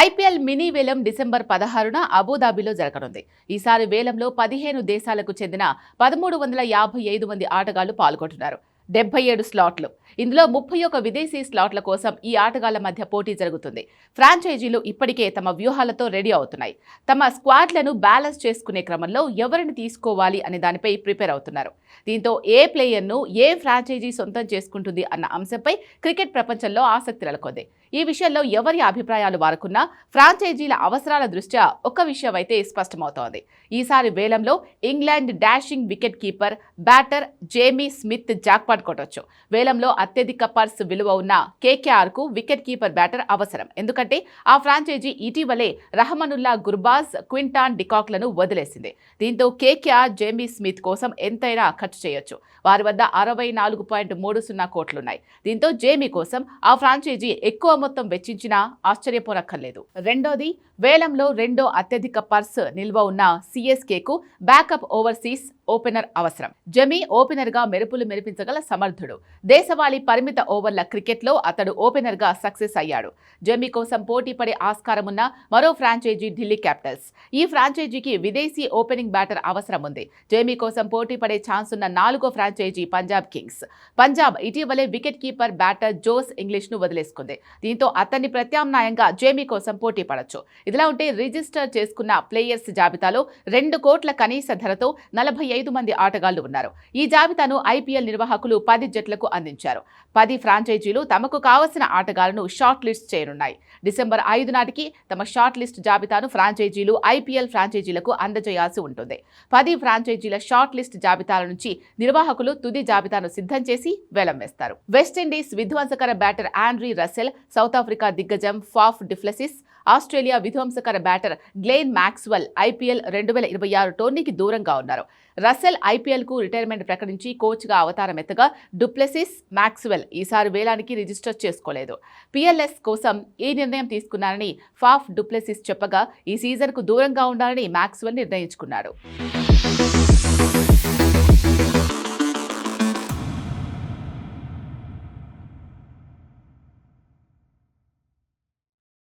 IPL mini వేలం December పదహారున అబుదాబిలో జరగనుంది. ఈసారి వేలంలో పదిహేను దేశాలకు చెందిన పదమూడు వందల యాభై ఐదు మంది ఆటగాళ్ళు పాల్గొంటున్నారు. డెబ్బై ఏడు స్లాట్లు. ఇందులో ముప్పై ఒక విదేశీ స్లాట్ల కోసం ఈ ఆటగాళ్ళ మధ్య పోటీ జరుగుతుంది. ఫ్రాంచైజీలు ఇప్పటికే తమ వ్యూహాలతో రెడీ అవుతున్నాయి. తమ స్క్వాడ్లను బ్యాలెన్స్ చేసుకునే క్రమంలో ఎవరిని తీసుకోవాలి అనే దానిపై ప్రిపేర్ అవుతున్నారు. దీంతో ఏ ప్లేయర్ను ఏ ఫ్రాంచైజీ సొంతం చేసుకుంటుంది అన్న అంశంపై క్రికెట్ ప్రపంచంలో ఆసక్తి నెలకొంది. ఈ విషయంలో ఎవరి అభిప్రాయాలు వారుకున్నా ఫ్రాంచైజీల అవసరాల దృష్ట్యా ఒక విషయం అయితే స్పష్టమవుతోంది. ఈసారి వేలంలో England dashing wicket keeper batter Jamie Smith jackpot కొట్టొచ్చు వేలంలో అత్యధిక పర్స్ విలువ ఉన్న కేకేఆర్కు వికెట్ కీపర్ బ్యాటర్ అవసరం. ఎందుకంటే ఆ ఫ్రాంచైజీ ఇటీవలే రహమనుల్లా గుర్బాజ్ క్వింటాన్ డికాక్లను వదిలేసింది. దీంతో కేకేఆర్ జేమీ స్మిత్ కోసం ఎంతైనా ఖర్చు చేయొచ్చు. వారి వద్ద అరవై నాలుగు పాయింట్ మూడు సున్నా కోట్లున్నాయి. దీంతో జేమీ కోసం ఆ ఫ్రాంచైజీ ఎక్కువ మొత్తం వెచ్చించినా ఆశ్చర్యపోనక్కర్లేదు. రెండోది వేలంలో రెండో అత్యధిక పర్స్ నిల్వ ఉన్న సిఎస్కేకు బ్యాకప్ ఓవర్సీస్ ఓపెనర్ అవసరం. జమీ ఓపెనర్గా మెరుపులు మెరిపించగల సమర్థుడు. దేశవాళీ పరిమిత ఓవర్ల క్రికెట్లో అతడు ఓపెనర్గా సక్సెస్ అయ్యాడు. జమీ కోసం పోటీ పడే ఆస్కారం ఉన్న మరో ఫ్రాంచైజీ ఢిల్లీ క్యాపిటల్స్. ఈ ఫ్రాంచైజీకి విదేశీ ఓపెనింగ్ బ్యాటర్ అవసరం ఉంది జేమీ కోసం పోటీ పడే ఛాన్స్ ఉన్న నాలుగో ఫ్రాంచైజీ పంజాబ్ కింగ్స్. పంజాబ్ ఇటీవలే వికెట్ కీపర్ బ్యాటర్ జోస్ ఇంగ్లీష్ను వదిలేసుకుంది. దీంతో అతన్ని ప్రత్యామ్నాయంగా జేమీ కోసం పోటీ పడొచ్చు. ఇదిలా ఉంటే రిజిస్టర్ చేసుకున్న ప్లేయర్స్ జాబితాలో రెండు కోట్ల కనీస ధరతో నలభై ఐదు మంది ఆటగాళ్ళు ఉన్నారు. ఈ జాబితాను ఐపీఎల్ నిర్వాహకులు పది జట్లకు అందించారు. పది ఫ్రాంచైజీలు తమకు కావలసిన ఆటగాళ్ళను షార్ట్ లిస్ట్ చేయనున్నాయి. డిసెంబర్ ఐదు నాటికి తమ షార్ట్ లిస్ట్ జాబితాను ఫ్రాంచైజీలు ఐపీఎల్ ఫ్రాంచైజీలకు అందజేయాల్సి ఉంటుంది. పది ఫ్రాంచైజీల షార్ట్ లిస్ట్ జాబితాల నుంచి నిర్వాహకులు తుది జాబితాను సిద్ధం చేసి వేలం వేస్తారు West Indies విధ్వంసకర batter Andre Russell South Africa దిగ్గజం ఫాఫ్ డిఫ్లెసిస్ ఆస్ట్రేలియా విధ్వంసకర బ్యాటర్ గ్లెయిన్ మ్యాక్స్వెల్ ఐపీఎల్ రెండు వేల ఇరవై ఆరు టోర్నీకి దూరంగా ఉన్నారు. రసెల్ ఐపీఎల్కు రిటైర్మెంట్ ప్రకటించి కోచ్గా అవతారం ఎత్తగా డుప్లెసిస్ మ్యాక్స్వెల్ ఈసారి వేలానికి రిజిస్టర్ చేసుకోలేదు. పిఎల్ఎస్ కోసం ఈ నిర్ణయం తీసుకున్నారని ఫాఫ్ డుప్లెసిస్ చెప్పగా ఈ సీజన్కు దూరంగా ఉండాలని మ్యాక్స్వెల్ నిర్ణయించుకున్నాడు